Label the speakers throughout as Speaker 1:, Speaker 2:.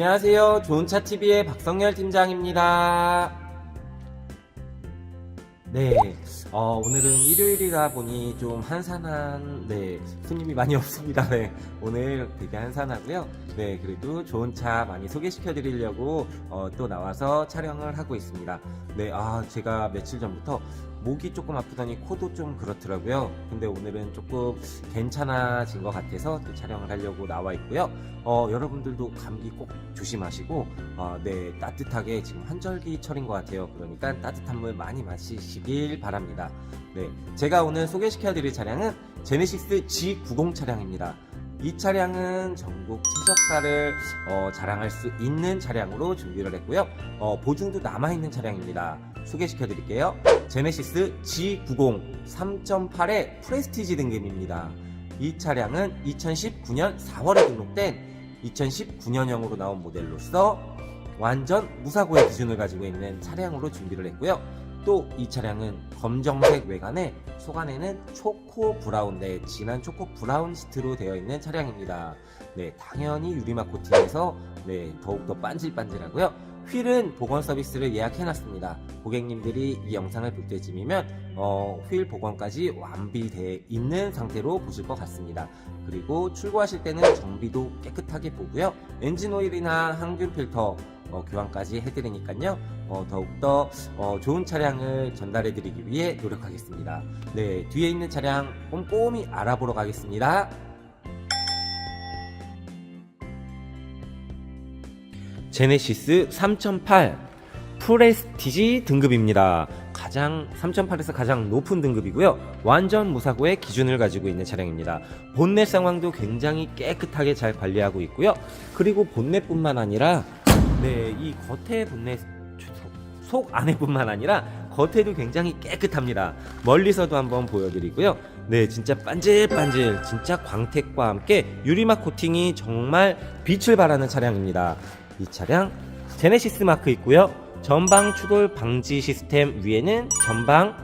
Speaker 1: 안녕하세요. 좋은차TV의 박성열 팀장입니다. 네, 어, 오늘은 일요일이다 보니 좀 한산한, 네, 손님이 많이 없습니다. 네, 오늘 되게 한산하고요. 네, 그래도 좋은 차 많이 소개시켜 드리려고, 어, 또 나와서 촬영을 하고 있습니다. 네, 아, 제가 며칠 전부터 목이 조금 아프더니 코도 좀 그렇더라고요. 근데 오늘은 조금 괜찮아진 것 같아서 또 촬영을 하려고 나와 있고요. 어, 여러분들도 감기 꼭 조심하시고, 어, 네, 따뜻하게 지금 한절기철인 것 같아요. 그러니까 따뜻한 물 많이 마시길 바랍니다. 네, 제가 오늘 소개시켜드릴 차량은 제네시스 G90 차량입니다. 이 차량은 전국 최저가를 어, 자랑할 수 있는 차량으로 준비를 했고요. 어, 보증도 남아있는 차량입니다. 소개시켜 드릴게요. 제네시스 G90 3.8의 프레스티지 등급입니다. 이 차량은 2019년 4월에 등록된 2019년형으로 나온 모델로서 완전 무사고의 기준을 가지고 있는 차량으로 준비를 했고요. 또 이 차량은 검정색 외관에 속안에는 초코 브라운, 네, 진한 초코 브라운 시트로 되어 있는 차량입니다. 네, 당연히 유리막 코팅해서 네, 더욱더 반질반질하고요. 휠은 복원 서비스를 예약해놨습니다. 고객님들이 이 영상을 볼 때쯤이면 어, 휠 복원까지 완비되어 있는 상태로 보실 것 같습니다. 그리고 출고하실 때는 정비도 깨끗하게 보고요. 엔진 오일이나 항균 필터 어, 교환까지 해드리니까요. 어, 더욱더 어, 좋은 차량을 전달해드리기 위해 노력하겠습니다. 네, 뒤에 있는 차량 꼼꼼히 알아보러 가겠습니다. 제네시스 3008 프레스티지 등급입니다. 가장 3008에서 가장 높은 등급이고요. 완전 무사고의 기준을 가지고 있는 차량입니다. 본넷 상황도 굉장히 깨끗하게 잘 관리하고 있고요. 그리고 본넷뿐만 아니라 네, 이 겉에 본넷 속 안에뿐만 아니라 겉에도 굉장히 깨끗합니다. 멀리서도 한번 보여드리고요. 네, 진짜 반질반질, 진짜 광택과 함께 유리막 코팅이 정말 빛을 발하는 차량입니다. 이 차량 제네시스 마크 있고요. 전방 추돌 방지 시스템 위에는 전방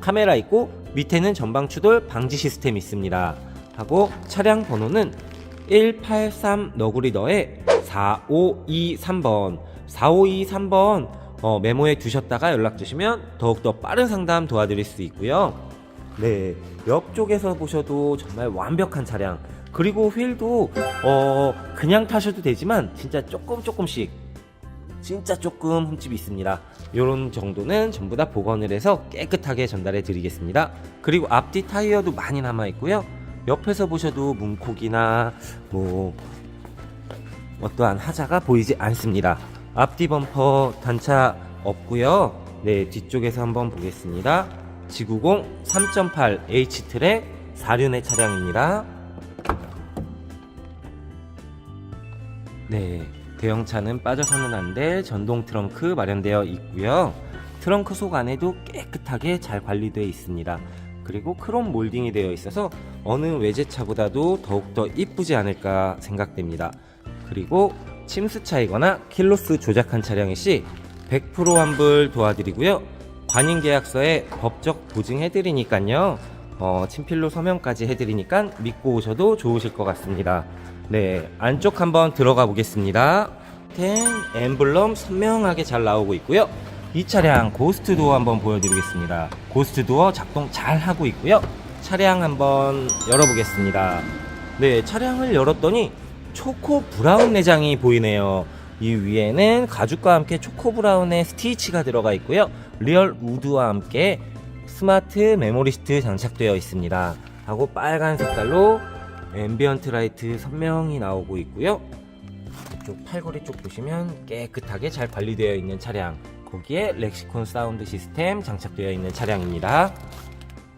Speaker 1: 카메라 있고 밑에는 전방 추돌 방지 시스템 있습니다. 하고 차량 번호는 183 너구리더의 4523번 4523번 어, 메모에 두셨다가 연락 주시면 더욱더 빠른 상담 도와드릴 수 있고요. 네, 옆쪽에서 보셔도 정말 완벽한 차량. 그리고 휠도 어, 그냥 타셔도 되지만 진짜 조금 조금씩 진짜 조금 흠집이 있습니다. 이런 정도는 전부 다 복원을 해서 깨끗하게 전달해 드리겠습니다. 그리고 앞뒤 타이어도 많이 남아 있고요. 옆에서 보셔도 문콕이나 뭐 어떠한 하자가 보이지 않습니다. 앞뒤 범퍼 단차 없고요. 네, 뒤쪽에서 한번 보겠습니다. G90 3.8 H-트랙 4륜의 차량입니다. 네, 대형차는 빠져서는 안 될 전동 트렁크 마련되어 있고요. 트렁크 속 안에도 깨끗하게 잘 관리되어 있습니다. 그리고 크롬 몰딩이 되어 있어서 어느 외제차보다도 더욱더 이쁘지 않을까 생각됩니다. 그리고 침수차이거나 킬로수 조작한 차량의 시100% 환불 도와드리고요. 관인 계약서에 법적 보증해드리니까요. 어, 친필로 서명까지 해드리니까 믿고 오셔도 좋으실 것 같습니다. 네, 안쪽 한번 들어가 보겠습니다. 텐 엠블럼 선명하게 잘 나오고 있고요. 이 차량 고스트 도어 한번 보여드리겠습니다. 고스트 도어 작동 잘 하고 있고요. 차량 한번 열어보겠습니다. 네, 차량을 열었더니 초코 브라운 내장이 보이네요. 이 위에는 가죽과 함께 초코 브라운의 스티치가 들어가 있고요. 리얼 우드와 함께 스마트 메모리 시트 장착되어 있습니다. 하고 빨간 색깔로 앰비언트 라이트 선명히 나오고 있고요. 이쪽 팔걸이 쪽 보시면 깨끗하게 잘 관리되어 있는 차량. 거기에 렉시콘 사운드 시스템 장착되어 있는 차량입니다.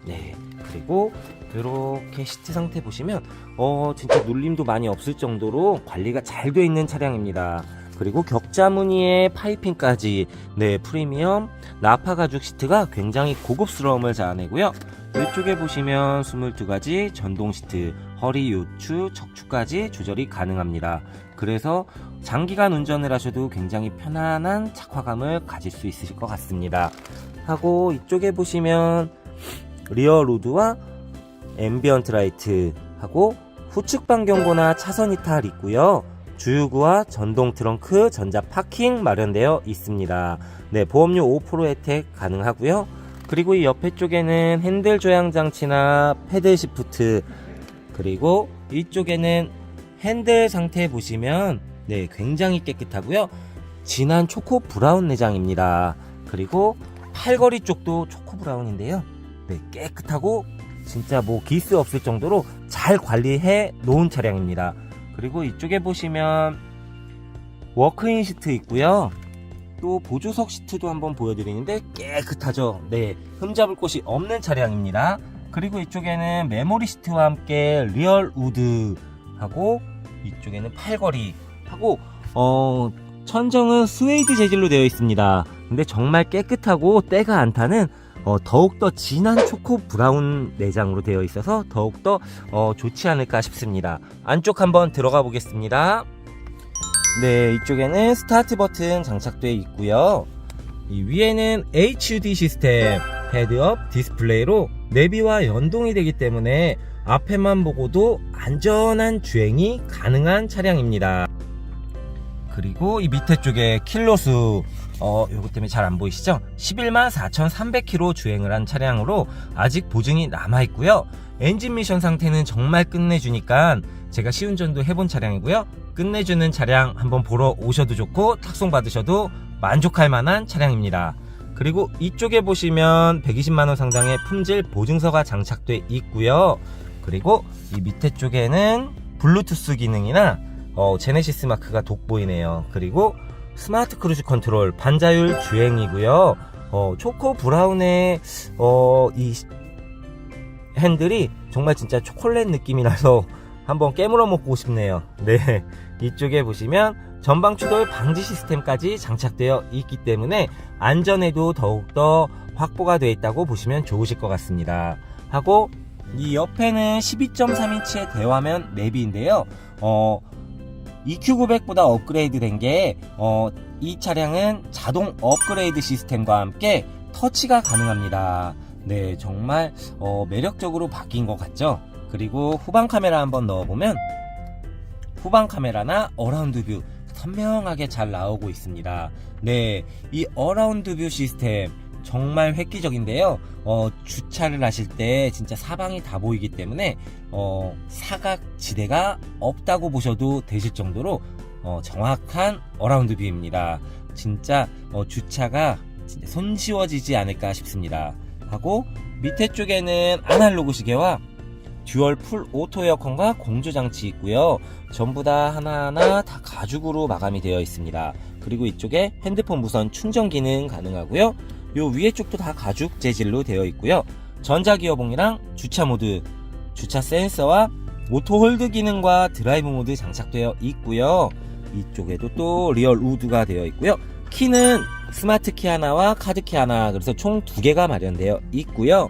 Speaker 1: 네. 그리고 이렇게 시트 상태 보시면 어 진짜 눌림도 많이 없을 정도로 관리가 잘 되어 있는 차량입니다. 그리고 격자 무늬의 파이핑까지 네 프리미엄 나파 가죽 시트가 굉장히 고급스러움을 자아내고요. 이쪽에 보시면 22가지 전동 시트, 허리 요추, 척추까지 조절이 가능합니다. 그래서 장기간 운전을 하셔도 굉장히 편안한 착화감을 가질 수 있으실 것 같습니다. 하고 이쪽에 보시면 리어 로드와 앰비언트 라이트 하고 후측방 경고나 차선 이탈 있고요. 주유구와 전동 트렁크, 전자 파킹 마련되어 있습니다. 네, 보험료 5% 혜택 가능하고요. 그리고 이 옆에 쪽에는 핸들 조향 장치나 패들 시프트 그리고 이쪽에는 핸들 상태 보시면 네, 굉장히 깨끗하고요. 진한 초코 브라운 내장입니다. 그리고 팔걸이 쪽도 초코 브라운인데요. 네, 깨끗하고 진짜 뭐 기스 없을 정도로 잘 관리해 놓은 차량입니다. 그리고 이쪽에 보시면 워크인 시트 있고요. 또 보조석 시트도 한번 보여드리는데 깨끗하죠. 네, 흠잡을 곳이 없는 차량입니다. 그리고 이쪽에는 메모리 시트와 함께 리얼 우드 하고 이쪽에는 팔걸이 하고 어 천정은 스웨이드 재질로 되어 있습니다. 근데 정말 깨끗하고 때가 안 타는 어, 더욱더 진한 초코 브라운 내장으로 되어 있어서 더욱더 어, 좋지 않을까 싶습니다. 안쪽 한번 들어가 보겠습니다. 네, 이쪽에는 스타트 버튼 장착되어 있고요. 이 위에는 HUD 시스템 헤드업 디스플레이로 내비와 연동이 되기 때문에 앞에만 보고도 안전한 주행이 가능한 차량입니다. 그리고 이 밑에 쪽에 킬로수 어, 요거 때문에 잘 안 보이시죠? 11만 4,300km 주행을 한 차량으로 아직 보증이 남아 있고요. 엔진 미션 상태는 정말 끝내주니까 제가 시운전도 해본 차량이고요. 끝내주는 차량 한번 보러 오셔도 좋고 탁송 받으셔도 만족할 만한 차량입니다. 그리고 이쪽에 보시면 120만원 상당의 품질 보증서가 장착돼 있고요. 그리고 이 밑에 쪽에는 블루투스 기능이나 어, 제네시스 마크가 돋보이네요. 그리고 스마트 크루즈 컨트롤 반자율 주행이고요. 어, 초코 브라운의 어, 이 핸들이 정말 진짜 초콜릿 느낌이 나서 한번 깨물어 먹고 싶네요. 네. 이쪽에 보시면 전방 추돌 방지 시스템까지 장착되어 있기 때문에 안전에도 더욱더 확보가 되어 있다고 보시면 좋으실 것 같습니다. 하고 이 옆에는 12.3인치의 대화면 내비인데요. 어, EQ900보다 업그레이드 된 게, 어, 이 차량은 자동 업그레이드 시스템과 함께 터치가 가능합니다. 네, 정말, 어, 매력적으로 바뀐 것 같죠? 그리고 후방 카메라 한번 넣어보면, 후방 카메라나 어라운드 뷰 선명하게 잘 나오고 있습니다. 네, 이 어라운드 뷰 시스템 정말 획기적인데요. 어, 주차를 하실 때 진짜 사방이 다 보이기 때문에 어, 사각 지대가 없다고 보셔도 되실 정도로 어, 정확한 어라운드 뷰입니다. 진짜 어, 주차가 진짜 손쉬워지지 않을까 싶습니다. 하고 밑에 쪽에는 아날로그 시계와 듀얼 풀 오토 에어컨과 공조 장치 있고요. 전부 다 하나하나 다 가죽으로 마감이 되어 있습니다. 그리고 이쪽에 핸드폰 무선 충전 기능 가능하고요. 요 위에 쪽도 다 가죽 재질로 되어 있고요. 전자 기어봉이랑 주차 모드, 주차 센서와 오토 홀드 기능과 드라이브 모드 장착되어 있고요. 이쪽에도 또 리얼 우드가 되어 있고요. 키는 스마트 키 하나와 카드 키 하나, 그래서 총 두 개가 마련되어 있고요.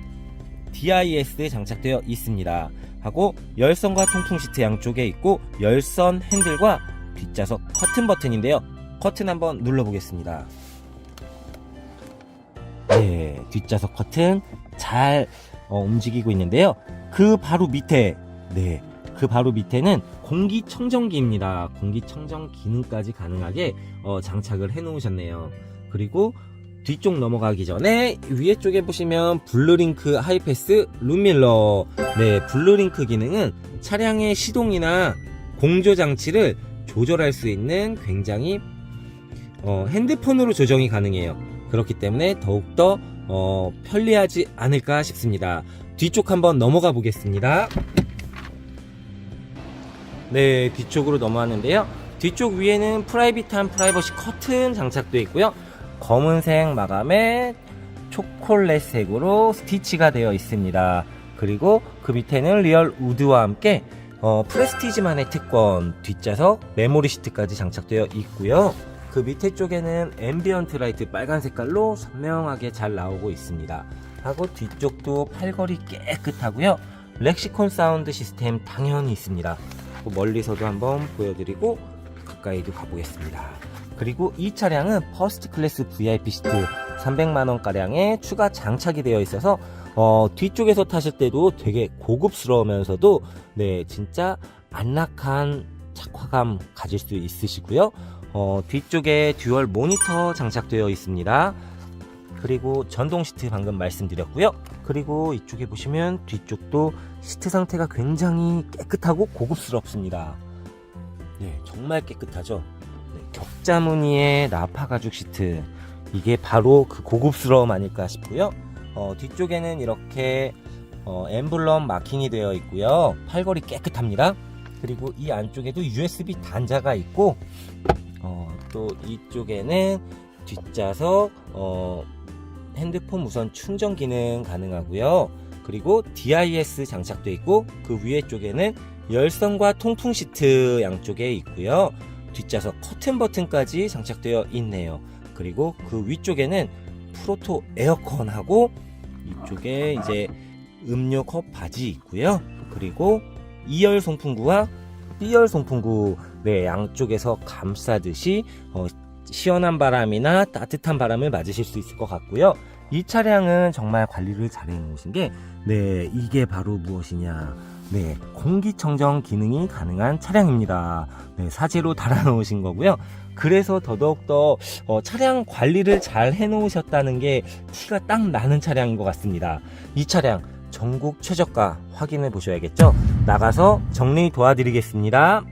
Speaker 1: DIS 장착되어 있습니다. 하고 열선과 통풍 시트 양쪽에 있고 열선 핸들과 뒷좌석 커튼 버튼인데요. 커튼 한번 눌러보겠습니다. 네, 뒷좌석 커튼 잘 어, 움직이고 있는데요. 그 바로 밑에, 네, 그 바로 밑에는 공기청정기입니다. 공기청정 기능까지 가능하게 어, 장착을 해 놓으셨네요. 그리고 뒤쪽 넘어가기 전에 위에 쪽에 보시면 블루링크 하이패스 룸밀러. 네 블루링크 기능은 차량의 시동이나 공조 장치를 조절할 수 있는 굉장히 어, 핸드폰으로 조정이 가능해요. 그렇기 때문에 더욱더 어, 편리하지 않을까 싶습니다. 뒤쪽 한번 넘어가 보겠습니다. 네 뒤쪽으로 넘어왔는데요. 뒤쪽 위에는 프라이빗한 프라이버시 커튼 장착되어 있고요 검은색 마감에 초콜릿색으로 스티치가 되어 있습니다. 그리고 그 밑에는 리얼 우드와 함께 어, 프레스티지만의 특권 뒷좌석 메모리 시트까지 장착되어 있고요. 그 밑에 쪽에는 앰비언트 라이트 빨간 색깔로 선명하게 잘 나오고 있습니다. 하고 뒤쪽도 팔걸이 깨끗하고요. 렉시콘 사운드 시스템 당연히 있습니다. 멀리서도 한번 보여드리고 가까이도 가보겠습니다. 그리고 이 차량은 퍼스트 클래스 VIP 시트 300만원가량의 추가 장착이 되어 있어서 어, 뒤쪽에서 타실 때도 되게 고급스러우면서도 네 진짜 안락한 착화감 가질 수 있으시고요. 어, 뒤쪽에 듀얼 모니터 장착되어 있습니다. 그리고 전동 시트 방금 말씀드렸고요. 그리고 이쪽에 보시면 뒤쪽도 시트 상태가 굉장히 깨끗하고 고급스럽습니다. 네, 정말 깨끗하죠. 네, 격자 무늬의 라파 가죽 시트. 이게 바로 그 고급스러움 아닐까 싶고요. 어, 뒤쪽에는 이렇게 어, 엠블럼 마킹이 되어 있고요. 팔걸이 깨끗합니다. 그리고 이 안쪽에도 USB 단자가 있고 어, 또 이쪽에는 뒷좌석 어, 핸드폰 무선 충전 기능 가능하고요. 그리고 DIS 장착되어 있고 그 위에 쪽에는 열선과 통풍 시트 양쪽에 있고요. 뒷좌석 커튼 버튼까지 장착되어 있네요. 그리고 그 위쪽에는 프로토 에어컨하고 이쪽에 이제 음료 컵 바지 있고요. 그리고 2열 송풍구와 B열 송풍구 네, 양쪽에서 감싸듯이 어, 시원한 바람이나 따뜻한 바람을 맞으실 수 있을 것 같고요. 이 차량은 정말 관리를 잘 해놓으신 게, 네, 이게 바로 무엇이냐. 네, 공기청정 기능이 가능한 차량입니다. 네, 사제로 달아놓으신 거고요. 그래서 더더욱더 어, 차량 관리를 잘 해놓으셨다는 게 티가 딱 나는 차량인 것 같습니다. 이 차량 전국 최저가 확인해 보셔야겠죠? 나가서 정리 도와드리겠습니다.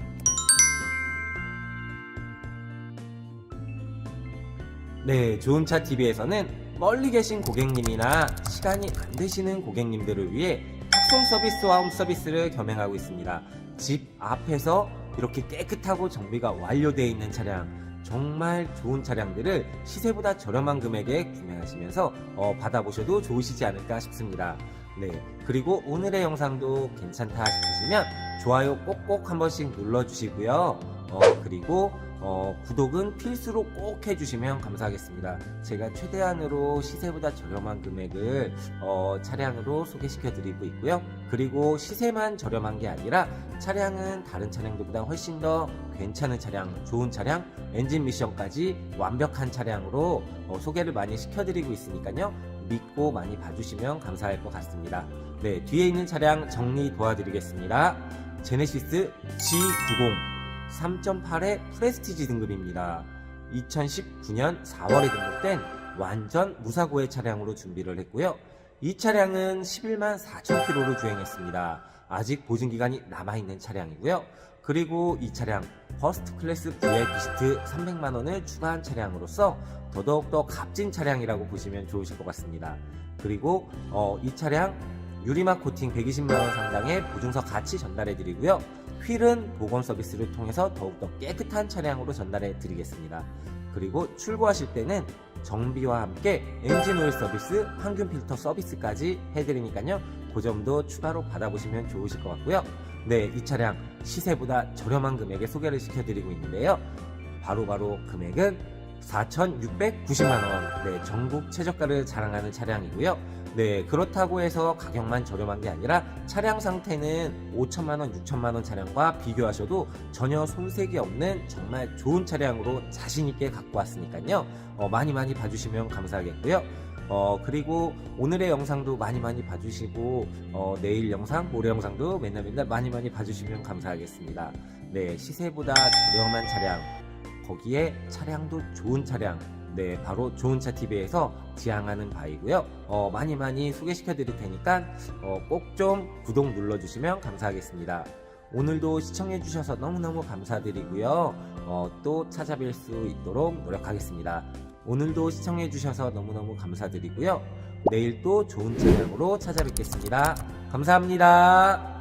Speaker 1: 네, 좋은 차 TV에서는 멀리 계신 고객님이나 시간이 안 되시는 고객님들을 위해 탁송 서비스와 홈 서비스를 겸행하고 있습니다. 집 앞에서 이렇게 깨끗하고 정비가 완료되어 있는 차량, 정말 좋은 차량들을 시세보다 저렴한 금액에 구매하시면서 어, 받아보셔도 좋으시지 않을까 싶습니다. 네, 그리고 오늘의 영상도 괜찮다 싶으시면 좋아요 꼭꼭 한 번씩 눌러주시고요. 어, 그리고 어, 구독은 필수로 꼭 해주시면 감사하겠습니다. 제가 최대한으로 시세보다 저렴한 금액을 어, 차량으로 소개시켜 드리고 있고요. 그리고 시세만 저렴한 게 아니라 차량은 다른 차량들보다 훨씬 더 괜찮은 차량, 좋은 차량, 엔진 미션까지 완벽한 차량으로 어, 소개를 많이 시켜 드리고 있으니까요. 믿고 많이 봐주시면 감사할 것 같습니다. 네, 뒤에 있는 차량 정리 도와드리겠습니다. 제네시스 G90 3.8의 프레스티지 등급입니다. 2019년 4월에 등록된 완전 무사고의 차량으로 준비를 했고요. 이 차량은 11만 4천 킬로를 주행했습니다. 아직 보증 기간이 남아있는 차량이고요. 그리고 이 차량 퍼스트 클래스 VIP 시트 300만 원을 추가한 차량으로서 더더욱더 값진 차량이라고 보시면 좋으실 것 같습니다. 그리고 어, 이 차량 유리막 코팅 120만 원 상당의 보증서 같이 전달해 드리고요. 휠은 보건 서비스를 통해서 더욱더 깨끗한 차량으로 전달해 드리겠습니다. 그리고 출고하실 때는 정비와 함께 엔진 오일 서비스, 항균 필터 서비스까지 해드리니까요. 그 점도 추가로 받아보시면 좋으실 것 같고요. 네, 이 차량 시세보다 저렴한 금액에 소개를 시켜드리고 있는데요. 바로바로 금액은 4,690만원. 네, 전국 최저가를 자랑하는 차량이고요. 네, 그렇다고 해서 가격만 저렴한 게 아니라 차량 상태는 5천만원, 6천만원 차량과 비교하셔도 전혀 손색이 없는 정말 좋은 차량으로 자신있게 갖고 왔으니까요. 어, 많이 많이 봐주시면 감사하겠고요. 어, 그리고 오늘의 영상도 많이 많이 봐주시고, 어, 내일 영상, 모레 영상도 맨날 맨날 많이 많이 봐주시면 감사하겠습니다. 네, 시세보다 저렴한 차량, 거기에 차량도 좋은 차량, 네, 바로 좋은 차 TV에서 지향하는 바이고요. 어, 많이 많이 소개시켜 드릴 테니까 어, 꼭 좀 구독 눌러 주시면 감사하겠습니다. 오늘도 시청해 주셔서 너무너무 감사드리고요. 어, 또 찾아뵐 수 있도록 노력하겠습니다. 오늘도 시청해 주셔서 너무너무 감사드리고요. 내일 또 좋은 차량으로 찾아뵙겠습니다. 감사합니다.